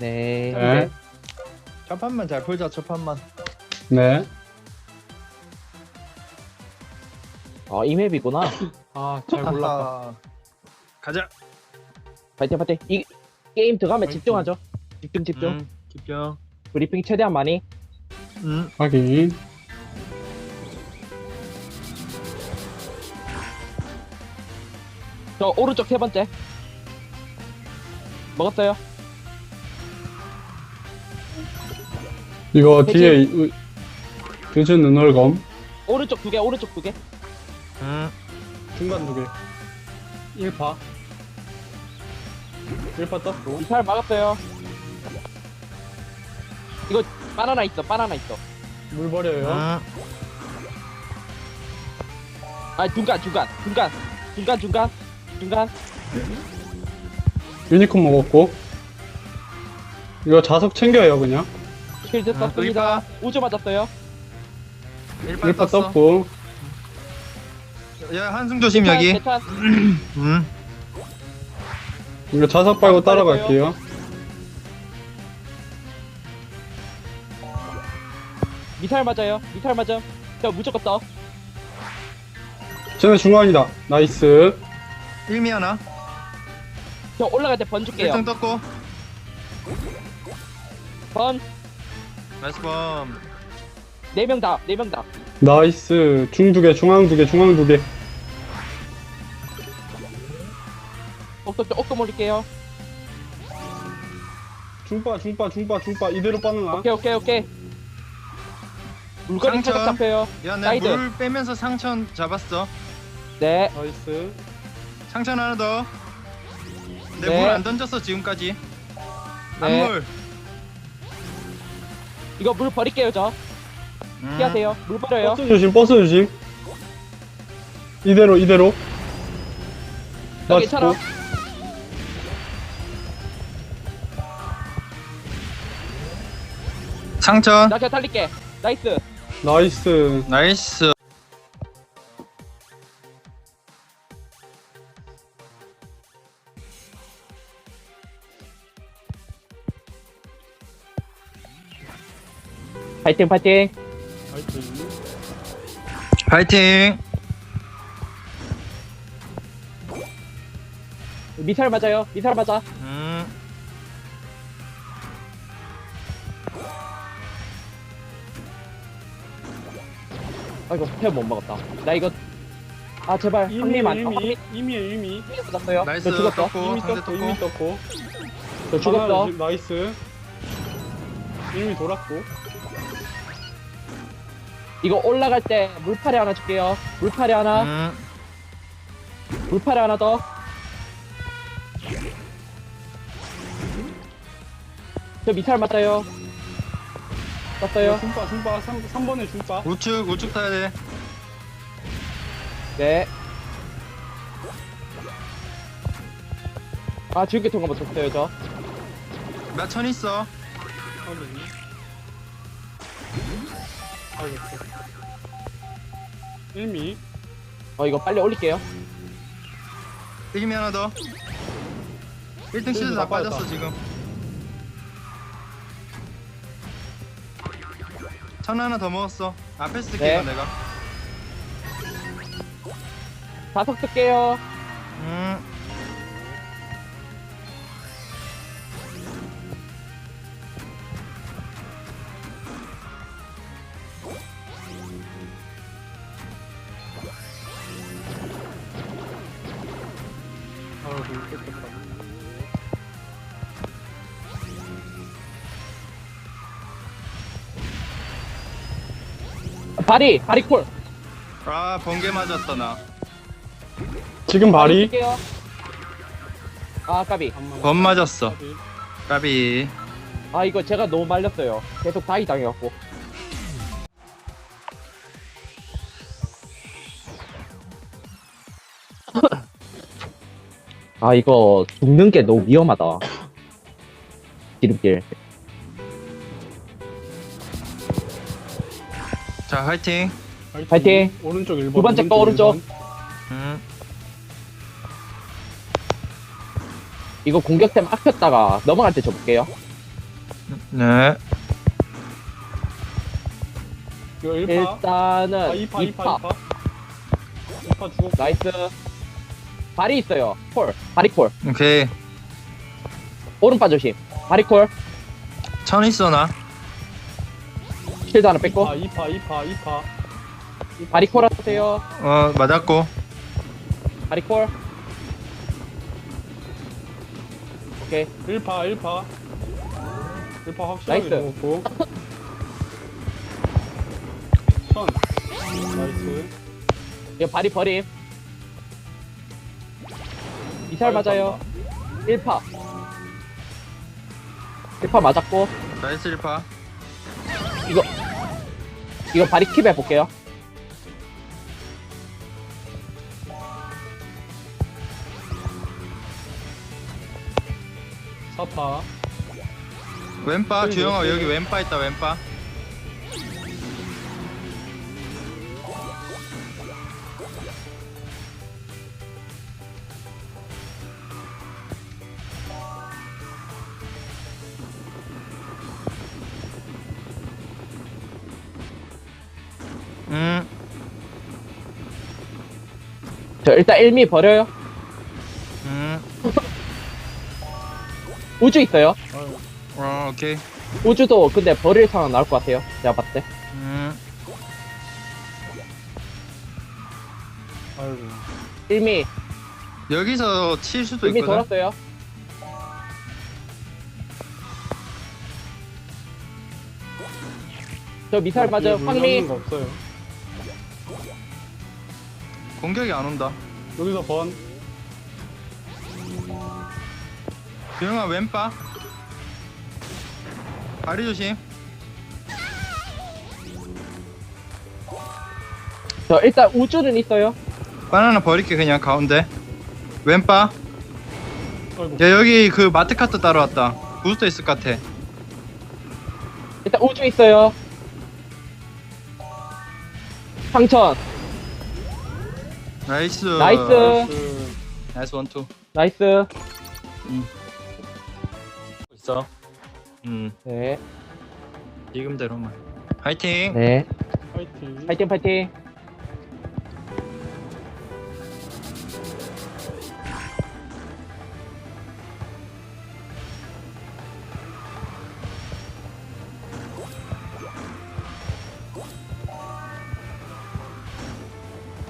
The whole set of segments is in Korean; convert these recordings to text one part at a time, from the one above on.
네. 네. 첫 판만 잘 풀자 첫 판만 네. 어, 이 맵이구나. 아, 잘 골랐다. 가자 파이팅, 파이팅. 이 게임 들어가면 파이팅. 집중하죠. 집중, 집중. 음, 집중 브리핑 최대한 많이. 음. 확인. 저 오른쪽 세 번째. 먹었어요. 이거. 뒤에 이- 늦은 은월검. 오른쪽 두 개, 오른쪽 두 개. 음. 중간 두 개. 1파. 1파 떴고. 이탈 막았어요. 이거 바나나 있어, 바나나 있어. 물 버려요. 음. 아, 중간, 중간, 중간, 중간, 중간, 중간. 유니콘 먹었고. 이거 자석 챙겨요, 그냥. 쉴드 아, 썼습니다. 우주 맞았어요. 1판 1파 떴어 떴고. 야 한승 조심 여기. 음. 이거 자석 빨고 따라갈게요. 미탈 맞아요. 미탈 맞음. 저 무조건 떠. 쟤네 중앙이다. 나이스. 1미 하나 저 올라갈 때 번 줄게요. 1등 떴고 번. 나이스 범 네 명 다. 네 명 다. 나이스. 중 두 개, 중앙 두 개, 중앙 두 개. 옥도 쪽 옥도 몰릴게요. 중파, 중파, 중파, 중파. 이대로 빠느나. 오케이 오케이 오케이. 물건이 상처. 살짝 잡혀요. 야내 사이드. 물 빼면서 상천 잡았어 네. 나이스. 상천 하나 더 내 네. 물 안 던졌어 지금까지 네. 안물 이거 물 버릴게요 저. 음. 피하세요. 물 버려요. 버스 조심, 버스 조심. 이대로, 이대로. 괜찮아. 죽고. 상천 나 그냥 달릴게. 나이스. 나이스. 나이스 파이팅 파이팅. 파이팅 미사일 맞아요. 미사일 맞아. 음. 아이고 태워 못 먹었다. 나 이거 아 제발 한 이미, 입만. 이미, 이미, 이미. 이미 맞았어요. 나이스 저 죽었어. 떴고 이미 상대 떴고, 이미 떴고 떴고. 저 죽었어. 하나, 나이스. 이미 돌았고. 이거 올라갈 때 물파리 하나 줄게요. 물파리 하나. 음. 물파리 하나 더. 저 미사일 맞아요. 떴어요. 중파, 중파, 3, 3번에 중파. 우측 우측 타야 돼 네. 아 지우개 통과 못했어요 저. 몇 천 있어 알겠어. 1미. 어 이거 빨리 올릴게요. 1미 하나 더 1등 시드 다 빠졌다. 빠졌어 지금 천 하나 더 먹었어 앞에 쓸게 네. 이거 내가 다섯 쓸게요. 음. 바리 바리 콜. 아 번개 맞았다 나 지금 발이. 쓸게요. 아 까비. 범 맞았어 까비 아 이거 제가 너무 말렸어요. 계속 다이 당해갖고. 아 이거 죽는 게 너무 위험하다. 기름길. 자 화이팅 파이팅. 오른쪽 1번. 두 번째 거 오른쪽. 음. 이거 공격템 아꼈다가 넘어갈 때 줘볼게요. 네. 이거 1파. 일단은 아, 2파, 2파, 2파 2파. 2파 죽었고. 나이스 발이 있어요 콜 발이 콜 오케이. 오른파 조심 발이 콜 천 있어 나. 실드 하나 뺐고 아, 2파, 2파, 2파. 발이 콜 하세요 어 맞았고. 발이 콜 오케이 1파, 1파. 1파 확실하게 나이스. 죽었고. 천. 나이스. 이거 발이 버림 미사일 맞아요 1파 1파 맞았고 나이스 1파. 이거 이거 발이 킵 해볼게요 사파. 왼바 그래, 주영아. 여기 왼바 있다 왼바. 일단 1미 버려요 음, 우주 있어요 아유, 어, 오케이. 우주도 근데 버릴 상황 나올 것 같아요 제가 봤을 때 음, 아이고. 1미 여기서 칠 수도 1미 있거든. 돌았어요 저 미사일 어, 맞아요 뒤에 황미 물려는 거 없어요. 공격이 안 온다. 여기서 번. 주영아 왼바. 다리 조심. 저 일단 우주는 있어요 바나나 버릴게 그냥 가운데. 왼바. 아이고. 야 여기 그 마트 카트 따라왔다. 부스터 있을 것 같아. 일단 우주 있어요 상천 나이스. 나이스. 나이스. 나이스 원투. 나이스 있어. 음 네 지금대로만. 파이팅. 네. 파이팅. 파이팅 파이팅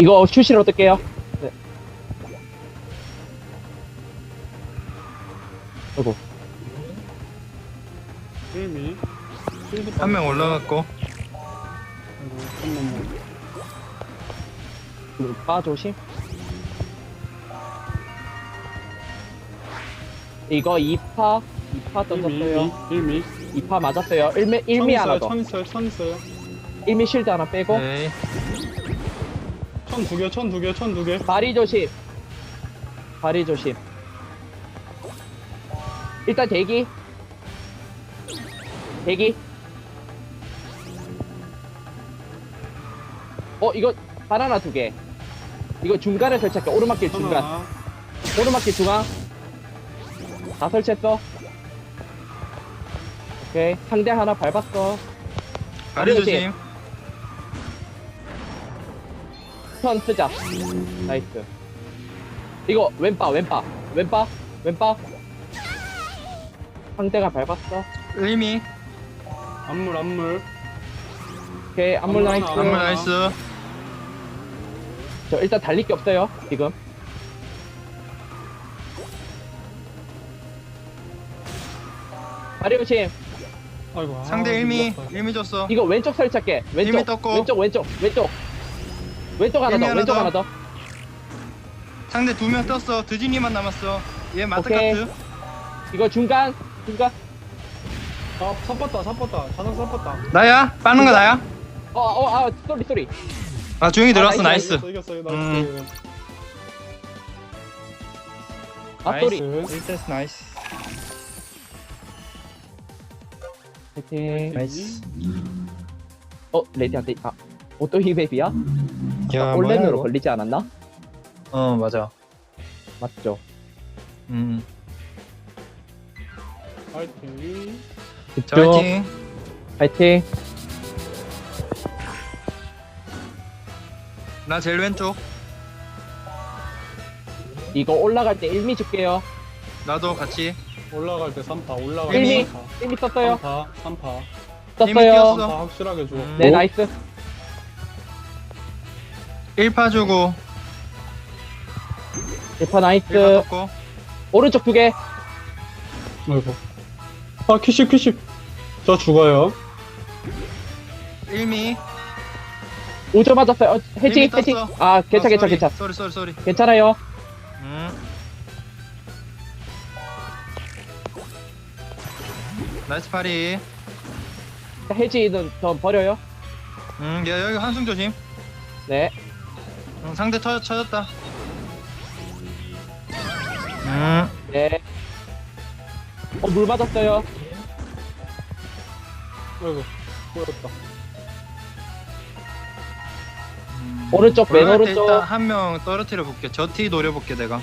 이거 슈시로 뜰게요 네. 아이고 1미. 실드 한명 올라갔고. 아이고, 잠깐만. 빠 조심 이거 2파 2파 던졌어요 1미. 2파 맞았어요 1미, 1미 하나 더 천 있어요, 천 있어요. 1미 실드 하나 빼고 오케이. 천 두 개, 천 두 개, 천 두 개. 발이 조심. 발이 조심. 일단 대기. 대기. 어 이거 바나나 두 개. 이거 중간에 설치할게. 오르막길 천 중간. 하나. 오르막길 중앙. 다 설치했어. 오케이. 상대 하나 밟았어. 다리. 조심. 턴 쓰자 나이스 이거 왼바 왼바 왼바 왼바 상대가 밟았어 의미. 안물, 안물. 오케이 안물 안물 나이스 하나, 안물. 나이스. 저 일단 달릴 게 없어요 지금 마리오심 아이고. 아, 상대 의미. 의미 줬어. 이거 왼쪽 설치할게 왼쪽 이미 떴고. 왼쪽 왼쪽 왼쪽 왼쪽 하나 더 하나 왼쪽 더. 하나 더 상대 두 명 떴어. 드진이만 남았어. 얘 마트 오케이. 카트. 이거 중간 중간 아, 삽봤다, 삽봤다. 자석 삽봤다. 나야? 빠는 거 나야? 어 어 아 쏘리 쏘리 아 들어왔어. 아, 나이스. 이겼어, 이겼어요. 음. 나이스. 아 쏘리 나이스. 1테스 나이스. 파이팅 나이스. 어 레디한테 아 오또 히베비야? 야, 온라인으로 걸리지 않았나? 어 맞아. 맞죠 음. 파이팅. 자. 화이팅 파이팅. 나 제일 왼쪽 이거 올라갈 때 1미 줄게요. 나도 같이 올라갈 때 3파 올라갈 일미. 때 3파 1미 썼어요. 3파 3파 이미 썼어요. 뛰었어. 3파 확실하게 줘 음. 네, 오. 나이스. 1파 주고 1파 1파 나이스. 떴고 오른쪽 두 개. 아이고 아 퀴십 퀴십 저 죽어요 1미 우조 맞았어요. 어, 해지, 이미 해지. 떴어. 아, 괜찮, 괜찮, 괜찮. 쏘리 쏘리 쏘리 괜찮아요. 음. 나이스 파리 해지는 저 버려요. 음, 야, 여기 한승 조심 네. 음, 상대 쳐, 쳐졌다 음. 네. 어, 물 맞았어요. 아이고 꼬였다 오른쪽, 맨 올라갈 때 오른쪽. 일단 한 명 떨어뜨려 볼게 저 티 노려볼게 내가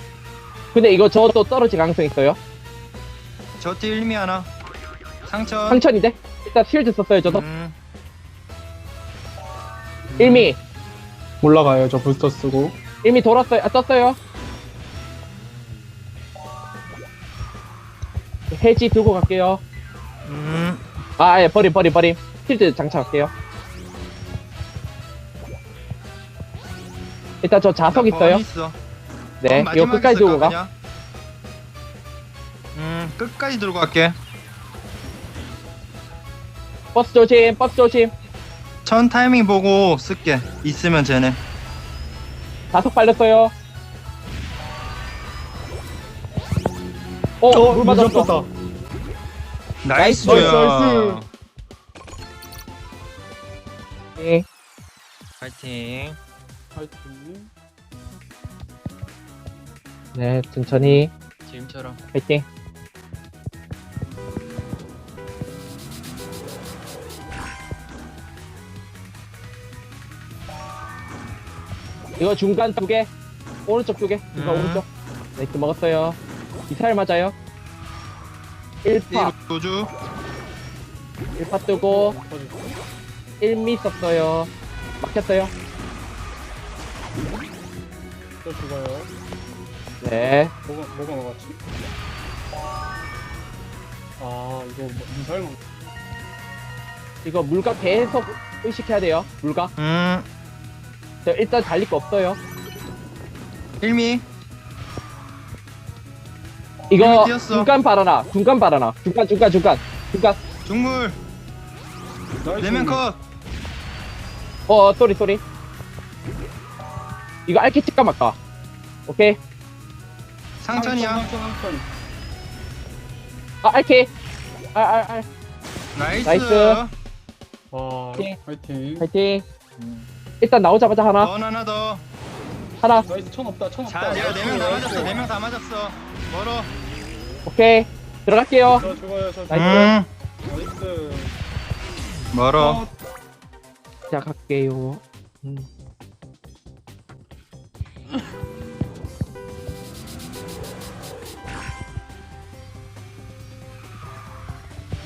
근데 이거 저도 떨어질 가능성 있어요. 저티 1미 하나 상처 상천인데? 일단 실드 썼어요, 저도. 음. 1미. 올라가요 저 부스터 쓰고 1미 돌았어요. 아, 떴어요. 해지 들고 갈게요. 음. 아, 예, 버림, 버림, 버림. 실드 장착할게요. 일단 저 자석 나 있어요. 범 있어. 네, 범 이거 끝까지 들고 가. 그냥? 음, 끝까지 들고 갈게. 버스 조심, 버스 조심. 천 타이밍 보고 쓸게. 있으면 쟤네. 자석 빨렸어요. 어, 어, 물 맞았어. 잡혔다. 나이스 나이스, 조야. 나이스. 네. 파이팅. 파이팅 네, 천천히. 지금처럼. 파이팅. 이거 중간 두 개, 오른쪽 두 개, 이거 음. 오른쪽. 나이스 먹었어요. 미사일 맞아요. 1파, 1우주. 1파 뜨고, 1미 썼어요. 막혔어요. 저 죽어요 네. 뭐가 뭐가 먹었지? 아 이거 뭐- 미사일 먹 이거 물각 계속 의식해야 돼요. 물각. 음. 저 일단 달릴 거 없어요. 1미. 이거 이미 뛰었어. 중간 바라나, 중간 바라나, 중간, 중간, 중간, 중간. 중물. 내면 컷. 어, 쏘리, 쏘리. 이거 알키 찍까 말까? 오케이. 상천이야. 상천 상천 아, 알키. 아, 아, 아. 나이스. 나이스. 와 오케이. 파이팅 파이팅. 일단 나오자마자 하나, 원 하나 더. 하나. 나이스 천 없다 천 없다 자, 야, 네명 다. 맞았어. 네 명 다 맞았어. 멀어. 오케이. 들어갈게요. 저 죽어요 저. 죽어요 음. 나이스 멀어. 어, 시작할게요. 음.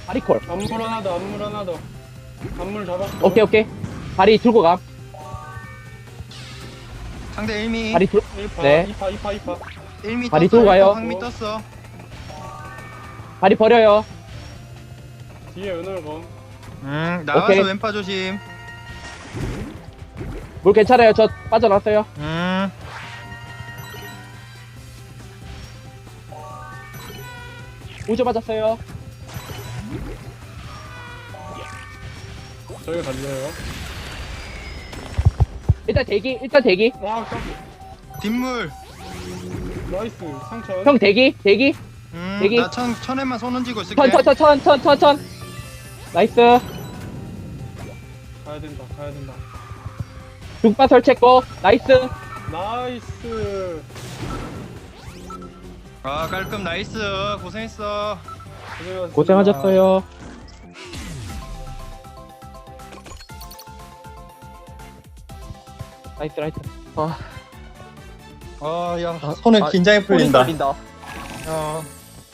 바리콜. 안물 하나 더 안물 하나 더 안물 잡았고 오케이, 오케이. 다리 들고 가. 상대 1미. 다리 들, 1파 네. 2파 2파 2파 1미 발이 떴어. 들고 가요. 황미 떴어. 다리 버려요. 뒤에 은월검 음, 나와서 오케이. 왼파 조심. 물 괜찮아요. 저 빠져나왔어요. 음. 우주 맞았어요. 저희가 달려요 일단 대기, 일단 대기. 와 깜 뒷물. 나이스 상천 형 대기, 대기. 음, 여기. 나 천, 천에만 손 얹고 있을게. 천, 천, 천, 천, 천, 천, 천. 나이스. 가야 된다 가야 된다 중바 설치했고, 나이스. 나이스 아, 깔끔 나이스. 고생했어. 고생하셨습니다. 고생하셨어요. 나이스, 나이스. 아, 아, 야, 아, 손에 아, 긴장이 풀린다. 풀린다. 어.